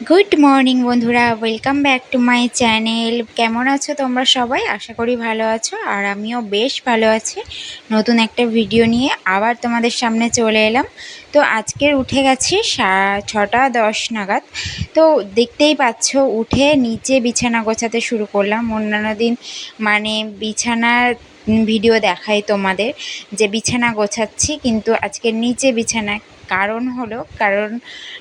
Good morning বন্ধুরা। Welcome back to my channel কেমন আছো তোমরা সবাই? আশা করি ভালো আছো, আর আমিও বেশ ভালো আছি। নতুন একটা ভিডিও নিয়ে আবার তোমাদের সামনে চলে এলাম। তো আজকের উঠে গেছি ছটা দশ নাগাদ। তো দেখতেই পাচ্ছ, উঠে নিচে বিছানা গোছাতে শুরু করলাম। অন্যান্য দিন মানে বিছানার ভিডিও দেখাই তোমাদের যে বিছানা গোছাচ্ছি, কিন্তু আজকে নিচে বিছানা কারণ হলো, কারণ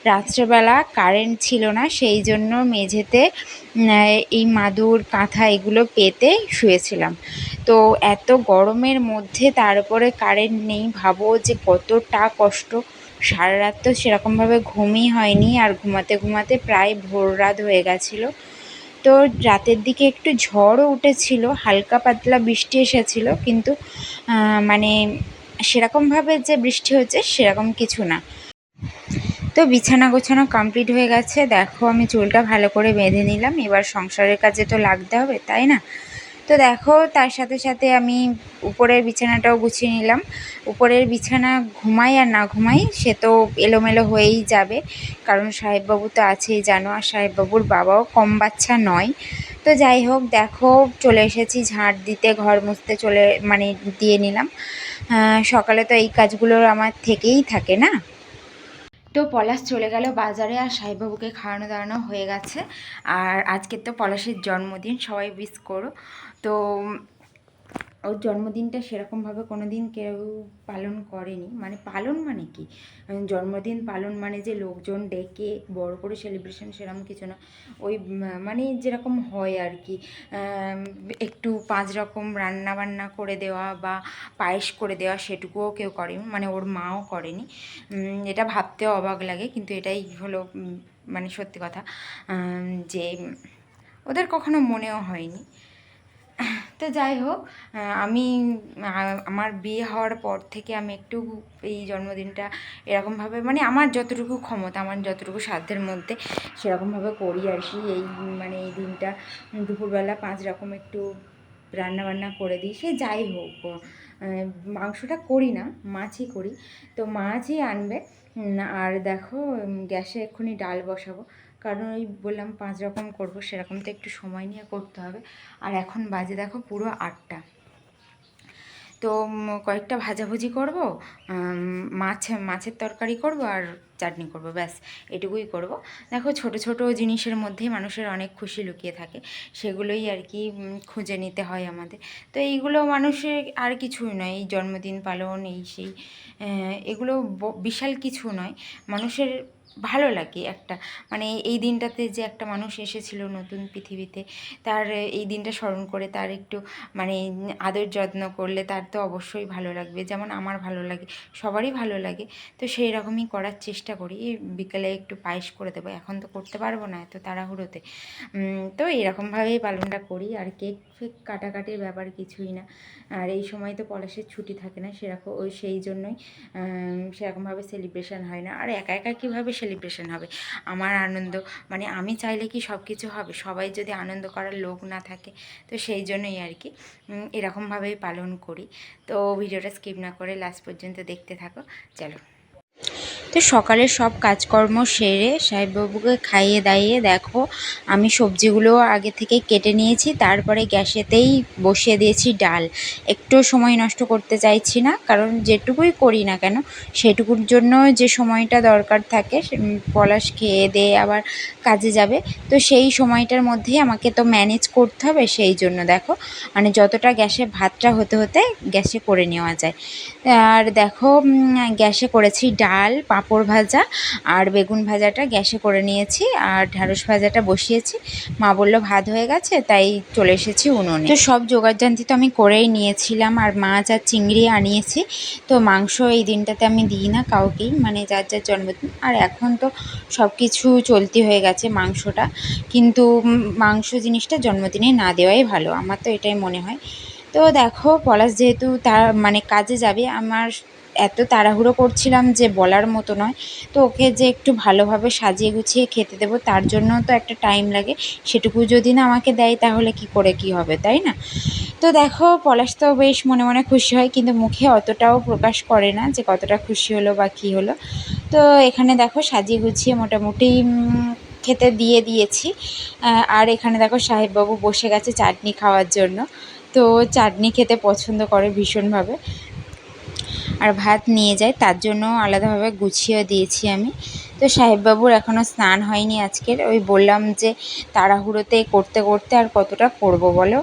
রাত্রেবেলা কারেন্ট ছিল না, সেই জন্য মেঝেতে এই মাদুর, কাঁথা এগুলো পেতে শুয়েছিলাম। তো এত গরমের মধ্যে তারপরে কারেন্ট নেই, ভাবো যে কতটা কষ্ট। সারা রাত তো সেরকমভাবে ঘুমই হয়নি, আর ঘুমাতে ঘুমাতে প্রায় ভোর রাত হয়ে গেছিল। তো রাতের দিকে একটু ঝড়ও উঠেছিল, হালকা পাতলা বৃষ্টি এসেছিল, কিন্তু মানে সেরকমভাবে যে বৃষ্টি হচ্ছে সেরকম কিছু না। তো বিছানা গোছানো কমপ্লিট হয়ে গেছে, দেখো আমি চুলটা ভালো করে বেঁধে নিলাম, এবার সংসারের কাজে তো লাগতে হবে, তাই না? তো দেখো, তার সাথে সাথে আমি উপরের বিছানাটাও গুছিয়ে নিলাম। উপরের বিছানা ঘুমাই আর না ঘুমাই, সে তো এলোমেলো হয়েই যাবে। কারণ সাহেববাবু তো আছেই, জানো, আর সাহেববাবুর বাবাও কম বাচ্চা নয়। তো যাই হোক, দেখো, চলে এসেছি, ঝাঁট দিতে, ঘর মুছতে চলে মানে দিয়ে নিলাম। সকালে তো এই কাজগুলো আমার থেকেই থাকে না? তো পলাশ চলে গেল বাজারে, আর সাহেববাবুকে খাওয়ানো দাওয়ানো হয়ে গেছে। আর আজকে তো পলাশের জন্মদিন, সবাই উইস করো। তো ওর জন্মদিনটা সেরকমভাবে কোনো দিন কেউ পালন করেনি। মানে পালন মানে কি? জন্মদিন পালন মানে যে লোকজন ডেকে বড় করে সেলিব্রেশন সেরকম কিছু না। ওই মানে যেরকম হয় আর কি। একটু পাঁচ রকম রান্না বান্না করে দেওয়া বা পায়েস করে দেওয়া সেটুকুও কেউ করেনি। মানে ওর মাও করেনি। এটা ভাবতেও অবাক লাগে, কিন্তু এটাই হলো মানে সত্যি কথা। যে ওদের কখনো মনেও হয়নি। তো যাই হোক আমি আমার বিয়ে হওয়ার পর থেকে আমি একটু এই জন্মদিনটা এরকমভাবে মানে আমার যতটুকু ক্ষমতা, আমার যতটুকু সাধ্যের মধ্যে সেরকমভাবে করি আর কি। এই মানে এই দিনটা দুপুরবেলা পাঁচ রকম একটু রান্না বান্না করে দিই। সে যাই হোক মাংসটা করি না, মাছই করি। তো মাছই আনবে আর দেখো গ্যাসে এক্ষুনি ডাল বসাবো। কারণ ওই বললাম পাঁচ রকম করব, সেরকম তো একটু সময় নিয়ে করতে হবে। আর এখন বাজে দেখো পুরো আটটা। তো কয়েকটা ভাজাভুজি করব মাছ, মাছের তরকারি করব আর চাটনি করব, ব্যাস, এটুকুই করব। দেখো ছোট ছোট জিনিসের মধ্যেই মানুষের অনেক খুশি লুকিয়ে থাকে, সেগুলোই আর কি খুঁজে নিতে হয় আমাদের। তো এইগুলো মানুষের আর কিছুই নয়, এই জন্মদিন পালন, এই সেই এগুলো বিশাল কিছু নয়। মানুষের ভালো লাগে একটা মানে এই দিনটাতে যে একটা মানুষ এসেছিল নতুন পৃথিবীতে, তার এই দিনটা স্মরণ করে তার একটু মানে আদর যত্ন করলে তার তো অবশ্যই ভালো লাগবে, যেমন আমার ভালো লাগে, সবারই ভালো লাগে, তো সেই রকমই করার চেষ্টা করি বিকেলে একটু পায়েস করে দেবো, এখন তো করতে পারব না এত তাড়াহুড়োতে তো এরকমভাবেই পালনটা করি, আর কেক ফেক কাটাকাটির ব্যাপার কিছুই না, আর এই সময় তো পলাশের ছুটি থাকে না, সেরকম, ওই সেই জন্যই সেরকমভাবে সেলিব্রেশন হয় না, আর একা একা কীভাবে সেলিব্রেশন হবে। আমার আনন্দ মানে আমি চাইলে কি সব কিছু হবে? সবাই যদি আনন্দ করার লোক না থাকে, তো সেই জন্যই আর কি এরকমভাবেই পালন করি। তো ভিডিওটা স্কিপ না করে লাস্ট পর্যন্ত দেখতে থাকো। চলো। তো সকালের সব কাজকর্ম সেরে সাহেববাবুকে খাইয়ে দাইয়ে দেখো, আমি সবজিগুলো আগে থেকে কেটে নিয়েছি, তারপরে গ্যাসেতেই বসিয়ে দিয়েছি ডাল। একটু সময় নষ্ট করতে চাইছি না, কারণ যেটুকুই করি না কেন, সেটুকুর জন্য যে সময়টা দরকার থাকে পলাশ খেয়ে দিয়ে আবার কাজে যাবে। তো সেই সময়টার মধ্যেই আমাকে তো ম্যানেজ করতে হবে, সেই জন্য দেখো মানে যতটা গ্যাসে ভাতটা হতে হতে গ্যাসে করে নেওয়া যায়। আর দেখো গ্যাসে করেছি ডাল পাঁপড় ভাজা আর বেগুন ভাজাটা গ্যাসে করে নিয়েছি আর ঢ্যাঁড়স ভাজাটা বসিয়েছি। মা বলল, ভাত হয়ে গেছে, তাই চলে এসেছি উনুনে। তো সব জোগাড়জান্তি তো আমি করেই নিয়েছিলাম আর মাছ আর চিংড়ি আনিয়েছি। তো মাংস এই দিনটাতে আমি দিই না কাউকেই মানে যার যার জন্মদিন। আর এখন তো সব কিছু চলতি হয়ে গেছে মাংসটা। কিন্তু মাংস জিনিসটা জন্মদিনে না দেওয়াই ভালো, আমার তো এটাই মনে হয়। তো দেখো, পলাশ যেহেতু তার মানে কাজে যাবে, আমার এত তাড়াহুড়ো করছিলাম যে বলার মতো নয়। তো ওকে যে একটু ভালোভাবে সাজিয়ে গুছিয়ে খেতে দেবো, তার জন্য তো একটা টাইম লাগে। সেটুকু যদি না আমাকে দেয়, তাহলে কি করে কি হবে, তাই না? তো দেখো, পলাশ তো বেশ মনে মনে খুশি হয়, কিন্তু মুখে অতটাও প্রকাশ করে না যে কতটা খুশি হলো বা কী হলো। তো এখানে দেখো, সাজিয়ে গুছিয়ে মোটামুটি খেতে দিয়ে দিয়েছি। আর এখানে দেখো, সাহেববাবু বসে গেছে চাটনি খাওয়ার জন্য। তো চাটনি খেতে পছন্দ করে ভীষণভাবে। আর ভাত নিয়ে যায়, তার জন্য আলাদাভাবে গুছিয়ে দিয়েছি আমি। তো সাহেববাবুর এখনও স্নান হয়নি আজকের, ওই বললাম যে তাড়াহুড়োতে করতে করতে আর কতটা করব বলো?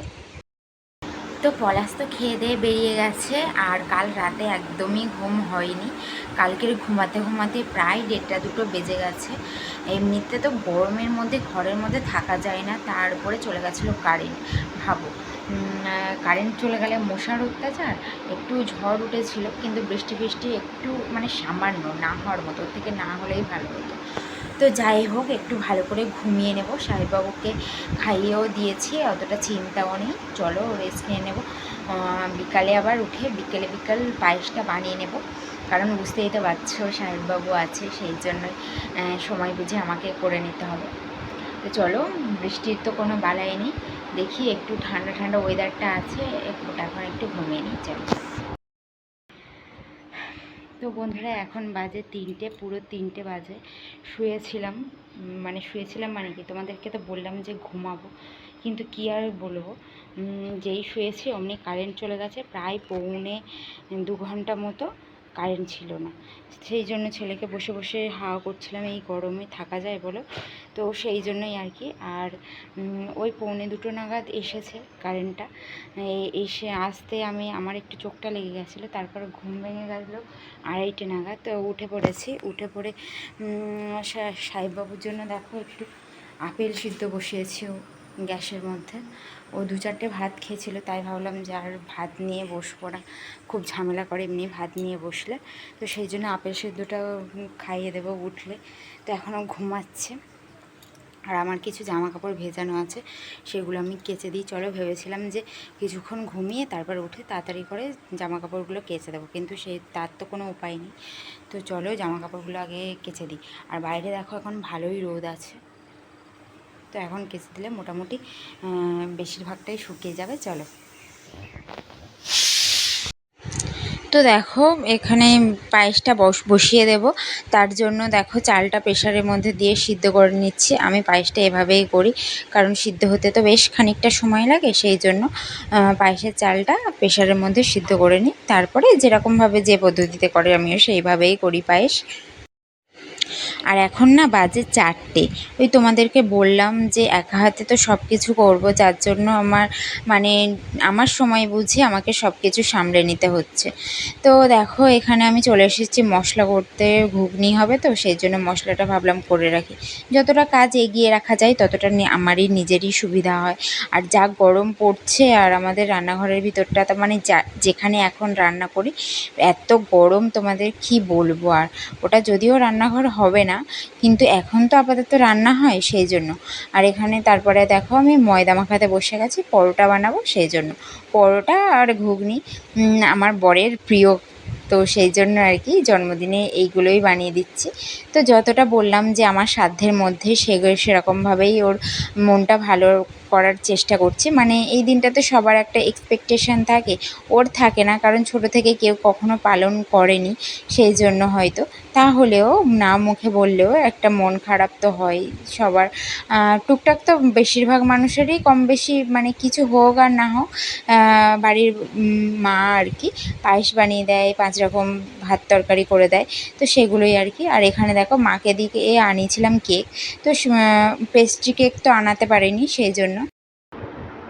তো পলাশ তো খেয়ে দিয়ে বেরিয়ে গেছে, আর কাল রাতে একদমই ঘুম হয়নি। কালকের ঘুমাতে ঘুমাতে প্রায় দেড়টা দুটো বেজে গেছে। এমনিতে তো গরমের মধ্যে, ঘরের মধ্যে থাকা যায় না, তার উপরে চলে গেছিল কারেন্ট ভাবো। কারেন্ট চলে গেলে মশার অত্যাচার একটু ঝড় উঠেছিল কিন্তু বৃষ্টি ফৃষ্টি একটু মানে সামান্য না হওয়ার মতো থেকে না হলেই ভালো হতো। তো যাই হোক একটু ভালো করে ঘুমিয়ে নেব। সাহেববাবুকে খাইয়েও দিয়েছি অতটা চিন্তাও নেই। চলো রেস্ট নিয়ে নেব। বিকালে আবার উঠে বিকেলে বিকাল পায়েসটা বানিয়ে নেব। কারণ বুঝতেই তো পারছ সাহেববাবু আছে সেই জন্যই আহ, সময় বুঝে আমাকে করে নিতে হবে। তো চলো বৃষ্টির তো কোনো বালাই নেই। দেখি একটু ঠান্ডা ঠান্ডা ওয়েদারটা আছে, একটু এখন একটু ঘুমিয়ে নিই তো বন্ধুরা, এখন বাজে তিনটে, পুরো তিনটে বাজে। শুয়েছিলাম মানে শুয়েছিলাম মানে কি, তোমাদেরকে তো বললাম যে ঘুমাবো, কিন্তু কি আর বলব? যেই শুয়েছি, অমনি কারেন্ট চলে গেছে, প্রায় পৌনে দু ঘণ্টা মতো। কারেন্ট ছিল না। সেই জন্য ছেলেকে বসে বসে হাওয়া করছিলাম, এই গরমে থাকা যায় বলো? তো সেই জন্যই আর কি। আর ওই পৌনে দুটো নাগাদ এসেছে কারেন্টটা। এসে আসতে আমি, আমার একটু চোখটা লেগে গেছিল, তারপরে ঘুম ভেঙে গেলো আড়াইটে নাগাদ। তো উঠে পড়েছি, উঠে পড়ে সাহেববাবুর জন্য দেখো একটু আপেল সিদ্ধ বসিয়েছি গ্যাসের মধ্যে। ও দু চারটে ভাত খেয়েছিল, তাই ভাবলাম যে আর ভাত নিয়ে বসবো না। খুব ঝামেলা করে এমনি ভাত নিয়ে বসলে। তো সেই জন্য আপেল সেদ্ধটা খাইয়ে দেবো উঠলে। তো এখনও ঘুমাচ্ছে। আর আমার কিছু জামা কাপড় ভেজানো আছে, সেগুলো আমি কেচে দিই। চলো ভেবেছিলাম যে কিছুক্ষণ ঘুমিয়ে তারপর উঠে তাড়াতাড়ি করে জামা কাপড়গুলো কেচে দেবো, কিন্তু সেই তার তো কোনো উপায় নেই। তো চলো জামা কাপড়গুলো আগে কেচে দিই। আর বাইরে দেখো এখন ভালোই রোদ আছে। তো এখন কেচে দিলে মোটামুটি বেশিরভাগটাই শুকিয়ে যাবে, চলো। তো দেখো, এখানে পায়েসটা বস, বসিয়ে দেব। তার জন্য দেখো, চালটা প্রেশারের মধ্যে দিয়ে সিদ্ধ করে নিচ্ছি। আমি পায়েসটা এভাবেই করি, কারণ সিদ্ধ হতে তো বেশ খানিকটা সময় লাগে, সেই জন্য পায়েসের চালটা প্রেশারের মধ্যে সিদ্ধ করে নিই। তারপরে যেরকমভাবে যে পদ্ধতিতে করে আমিও সেইভাবেই করি পায়েস। আর এখন না বাজে চারটে। ওই তোমাদেরকে বললাম যে একা হাতে তো সব কিছু করব, যার জন্য আমার মানে আমার সময় বুঝে আমাকে সব কিছু সামলে নিতে হচ্ছে। তো দেখো, এখানে আমি চলে এসেছি, মশলা করতে ঘুগনি হবে তো, সেই জন্য মশলাটা ভাবলাম করে রাখি। যতটা কাজ এগিয়ে রাখা যায়, ততটা আমারই নিজেরই সুবিধা হয়। আর যা গরম পড়ছে আর আমাদের রান্নাঘরের ভিতরটা, তো মানে যা, যেখানে এখন রান্না করি, এত গরম তোমাদের কি বলব? আর ওটা যদিও রান্নাঘর হবে না কিন্তু এখন তো আপাতত রান্না হয় সেই জন্য। আর এখানে তারপরে দেখো আমি ময়দা মাখাতে বসে গেছি, পরোটা বানাবো সেই জন্য। পরোটা আর ঘুগনি আমার বরের প্রিয়, তো সেই জন্য আর কি জন্মদিনে এইগুলোই বানিয়ে দিচ্ছি। তো যতটা বললাম যে আমার সাধ্যের মধ্যে সেগুলো সেরকমভাবেই ওর মনটা ভালো করার চেষ্টা করছি। মানে এই দিনটাতে সবার একটা এক্সপেকটেশন থাকে, ওর থাকে না, কারণ ছোট থেকে কেউ কখনো পালন করেনি সেই জন্য হয়তো। তাহলেও না মুখে বললেও একটা মন খারাপ তো হয় সবার। টুকটাক তো বেশিরভাগ মানুষেরই কম বেশি মানে কিছু হোক আর না হোক বাড়ির মা আর কি পায়েস বানিয়ে দেয়, পাঁচ রকম ভাত তরকারি করে দেয়। তো সেগুলোই আর কি। আর এখানে দেখো মাকে দিকে এ আনিয়েছিলাম কেক। তো পেস্ট্রি কেক তো আনাতে পারিনি সেই জন্য।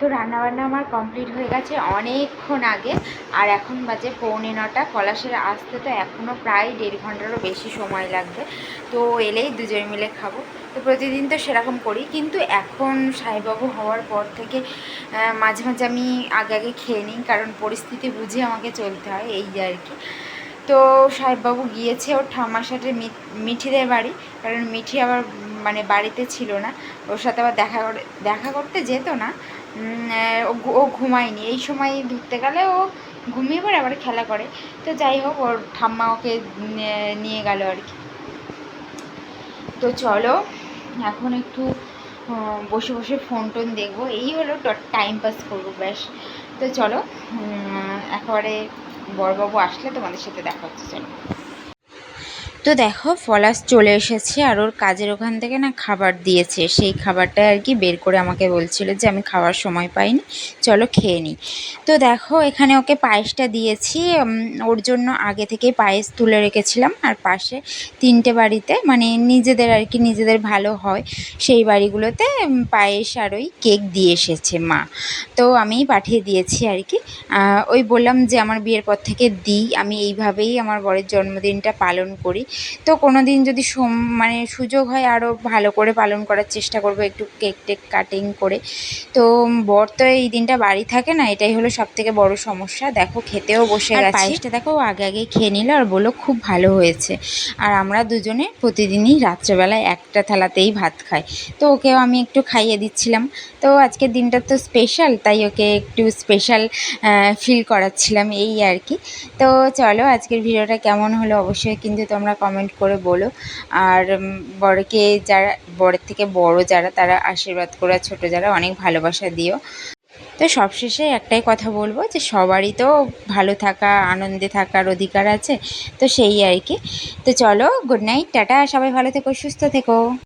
তো রান্নাবান্না আমার কমপ্লিট হয়ে গেছে অনেকক্ষণ আগে। আর এখন বাজে পৌনে নটা। পলাশের আসতে তো এখনও প্রায় দেড় ঘন্টারও বেশি সময় লাগবে। তো এলেই দুজন মিলে খাব। তো প্রতিদিন তো সেরকম করি। কিন্তু এখন সাইবাবু হওয়ার পর থেকে মাঝে মাঝে আমি আগে আগে খেয়ে নিই। কারণ পরিস্থিতি বুঝে আমাকে চলতে হয়। এই আর কি। তো সাহেববাবু গিয়েছে ওর ঠাম্মার সাথে মিঠিদের বাড়ি, কারণ মিঠি আবার মানে বাড়িতে ছিল না। ওর সাথে আবার দেখা করে দেখা করতে যেত না। ও ঘুমায়নি। এই সময় ধরতে গেলে ও ঘুমিয়ে পড়ে, আবার খেলা করে। তো যাই হোক, ওর ঠাম্মা ওকে নিয়ে গেল আর কি। তো চলো, এখন একটু বসে বসে ফোন টোন দেখব। এই হলো টাইম পাস করব, ব্যাস। তো চলো একেবারে বড়বাবু আসলে তোমাদের সাথে দেখা হচ্ছে চলো। তো দেখো ফলাস চলে এসেছে আর ওর কাজের ওখান থেকে না খাবার দিয়েছে। সেই খাবারটা আর কি বের করে আমাকে বলছিল যে আমি খাওয়ার সময় পাইনি, চলো খেয়ে নিই। তো দেখো, এখানে ওকে পায়েসটা দিয়েছি ওর জন্য আগে থেকে পায়েস তুলে রেখেছিলাম। আর পাশে তিনটে বাড়িতে মানে নিজেদের আর কি, নিজেদের ভালো হয়, সেই বাড়িগুলোতে পায়েস আর ওই কেক দিয়ে এসেছে মা। তো আমি পাঠিয়ে দিয়েছি আর কি। ওই বললাম যে, আমার বিয়ের পর থেকে দিই, আমি এইভাবেই আমার বরের জন্মদিনটা পালন করি। তো কোনো দিন যদি সোম মানে সুযোগ হয় আরও ভালো করে পালন করার চেষ্টা করব একটু কেক টেক কাটিং করে। তো বর তো এই দিনটা বাড়ি থাকে না এটাই হলো সব থেকে বড় সমস্যা। দেখো খেতেও বসে আর গেছে। পায়েসটা দেখো আগে আগে খেয়ে নিল আর বলল খুব ভালো হয়েছে। আর আমরা দুজনে প্রতিদিনই রাত্রেবেলায় একটা থালাতেই ভাত খাই। তো ওকেও আমি একটু খাইয়ে দিচ্ছিলাম। তো আজকের দিনটা তো স্পেশাল তাই ওকে একটু স্পেশাল ফিল করাচ্ছিলাম এই আর কি। তো চলো আজকের ভিডিওটা কেমন হলো অবশ্যই কিন্তু তোমরা কমেন্ট করে বলো। আর বড়কে যারা বড়ের থেকে বড় যারা, তারা আশীর্বাদ করা ছোট যারা, অনেক ভালোবাসা দিও। তো সবশেষে একটাই কথা বলব যে, সবারই তো ভালো থাকা, আনন্দে থাকার অধিকার আছে। তো সেই আর কি। তো চলো গুড নাইট টাটা, সবাই ভালো থেকো, সুস্থ থেকো।